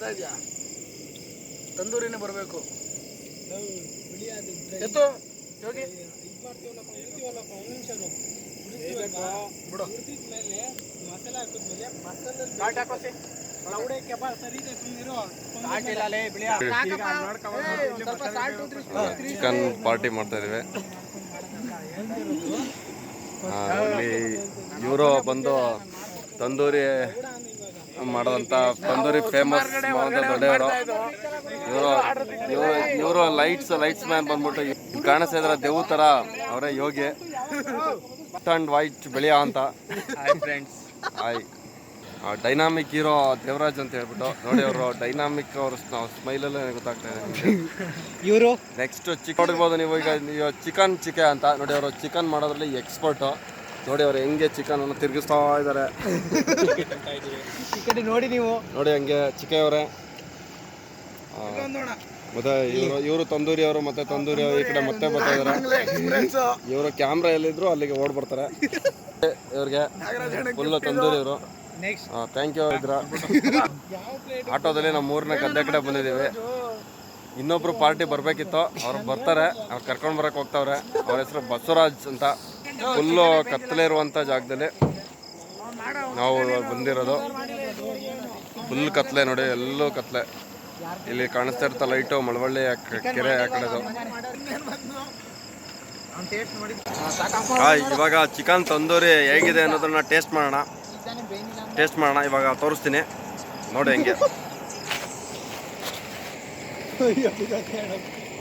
ಬರ್ತಾ ಇದೆಯಾ ತಂದೂರಿನೇ ಬರಬೇಕು. ಎತ್ತು ಯೋಗಿ. ಬಿಡು. ಚಿಕನ್ ಪಾರ್ಟಿ ಮಾಡ್ತಾ ಇದೀವಿ. ಇಲ್ಲಿ ಇವರು ಬಂದು ತಂದೂರಿ ಮಾಡೋದಂತ ತಂದೂರಿ ಫೇಮಸ್ ದೊಡ್ಡವರು. ಇವರು ಇವರು ಇವರು ಲೈಟ್ಸ್ ಲೈಟ್ಸ್ ಮ್ಯಾನ್ ಬಂದ್ಬಿಟ್ಟು ಕಾಣಿಸ್ತಾ ಇದ್ರ ದೇವ್ ತರ ಅವರೇ ಯೋಗಿ. ಅಂಡ್ ವೈಟ್ ಬೆಳೆಯ ಅಂತ. ಹಾಯ್ ಡೈನಾಮಿಕ್ ಹೀರೋ ದೇವರಾಜ್ ಅಂತ ಹೇಳ್ಬಿಟ್ಟು ನೋಡಿ ಅವರು ಡೈನಾಮಿಕ್ ಅವ್ರ ಸ್ಮೈಲಲ್ಲೇ ಗೊತ್ತಾಗ್ತಾ ಇದೆ ಇವರು? ನೆಕ್ಸ್ಟ್ ಚಿಕನ್ ನೋಡಿರ್ಬೋದು ನೀವು ಈಗ ಚಿಕನ್ ಚಿಕೆ ಅಂತ. ನೋಡಿ ಅವರು ಚಿಕನ್ ಮಾಡೋದ್ರಲ್ಲಿ ಎಕ್ಸ್ಪರ್ಟು ನೋಡಿ ಅವ್ರು ಹೆಂಗೆ ಚಿಕನ್ ಅನ್ನು ತಿರುಗಿಸ್ತಾ ಇದ್ದಾರೆ. ಈ ಕಡೆ ನೋಡಿ ನೀವು. ನೋಡಿ ಹಂಗೆ ಚಿಕೆ ಅವರೇ. ಮತ್ತೆ ಇವರು ಇವರು ತಂದೂರಿ ಅವರು ಮತ್ತೆ ತಂದೂರಿ ಅವರು ಈ ಕಡೆ ಮತ್ತೆ ಬರ್ತಾ ಇದಾರೆ ಇವರು ಕ್ಯಾಮ್ರಾ ಎಲ್ಲಿದ್ರು ಅಲ್ಲಿಗೆ ಓಡ್ ಬರ್ತಾರೆ. ಇವ್ರಿಗೆ ಫುಲ್ ತಂದೂರಿ ಇವರು ಥ್ಯಾಂಕ್ ಯು ಇದ್ರ. ಆಟೋದಲ್ಲಿ ನಮ್ಮ ಊರಿನ ಗದ್ದೆ ಕಡೆ ಬಂದಿದ್ದೀವಿ. ಇನ್ನೊಬ್ರು ಪಾರ್ಟಿ ಬರ್ಬೇಕಿತ್ತು. ಅವ್ರು ಬರ್ತಾರೆ. ಅವ್ರು ಕರ್ಕೊಂಡು ಬರಕ್ ಹೋಗ್ತಾವ್ರೆ. ಅವ್ರ ಹೆಸರು ಬಸವರಾಜ್ ಅಂತ. ಫುಲ್ಲು ಕತ್ತಲೆ ಇರುವಂಥ ಜಾಗದಲ್ಲಿ ನಾವು ಬಂದಿರೋದು. ಫುಲ್ ಕತ್ತಲೆ ನೋಡಿ ಎಲ್ಲೂ ಕತ್ತಲೆ ಇಲ್ಲಿ ಕಾಣಿಸ್ತಾ ಇರ್ತ ಲೈಟು ಮಳವಳ್ಳಿ ಕೆರೆ ಆ ಕಡೆದು. ಇವಾಗ ಚಿಕನ್ ತಂದೂರಿ ಹೇಗಿದೆ ಅನ್ನೋದನ್ನ ಟೇಸ್ಟ್ ಮಾಡೋಣ. ಟೇಸ್ಟ್ ಮಾಡೋಣ ಇವಾಗ ತೋರಿಸ್ತೀನಿ. ನೋಡಿ ಹೆಂಗೆ.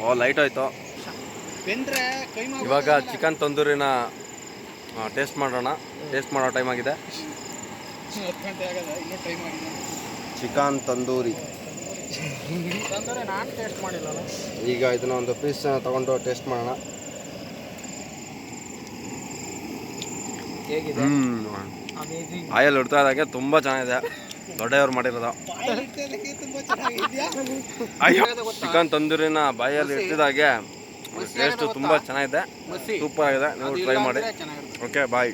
ಓ ಲೈಟ್ ಆಯ್ತು. ಇವಾಗ ಚಿಕನ್ ತಂದೂರಿನ ಟೇಸ್ಟ್ ಮಾಡೋಣ. ಟೇಸ್ಟ್ ಮಾಡೋ ಟೈಮ್ ಆಗಿದೆ. ಹತ್ತು ಗಂಟೆ ಆಗದ ಇನ್ನೂ ಟ್ರೈ ಮಾಡಿ ಚಿಕನ್ ತಂದೂರಿ. ತಂದರೆ ನಾನು ಟೇಸ್ಟ್ ಮಾಡಿಲ್ಲ ಈಗ ಇದನ್ನ ಒಂದು ಪೀಸ್ ತಗೊಂಡು ಟೇಸ್ಟ್ ಮಾಡೋಣ. ಹೇಗಿದೆ? ಹ್ಮ್. ಅಮೇಜಿಂಗ್ ಆಯಲ್ ಇಡ್ತಾ ಇದ್ದಾಗೆ ತುಂಬಾ ಚೆನ್ನಾಗಿದೆ. ದೊಡ್ಡವ್ರು ಮಾಡಿರೋದು. ತುಂಬಾ ಚೆನ್ನಾಗಿದ್ಯಾ? ಚಿಕನ್ ತಂದೂರಿನ ಬಾಯಲ್ಲಿ ಇಟ್ಟಿದಾಗೆ ಟೇಸ್ಟ್ ತುಂಬಾ ಚೆನ್ನಾಗಿದೆ. ಸೂಪರ್ ಆಗಿದೆ. ನೀವು ಟ್ರೈ ಮಾಡಿ. Okay bye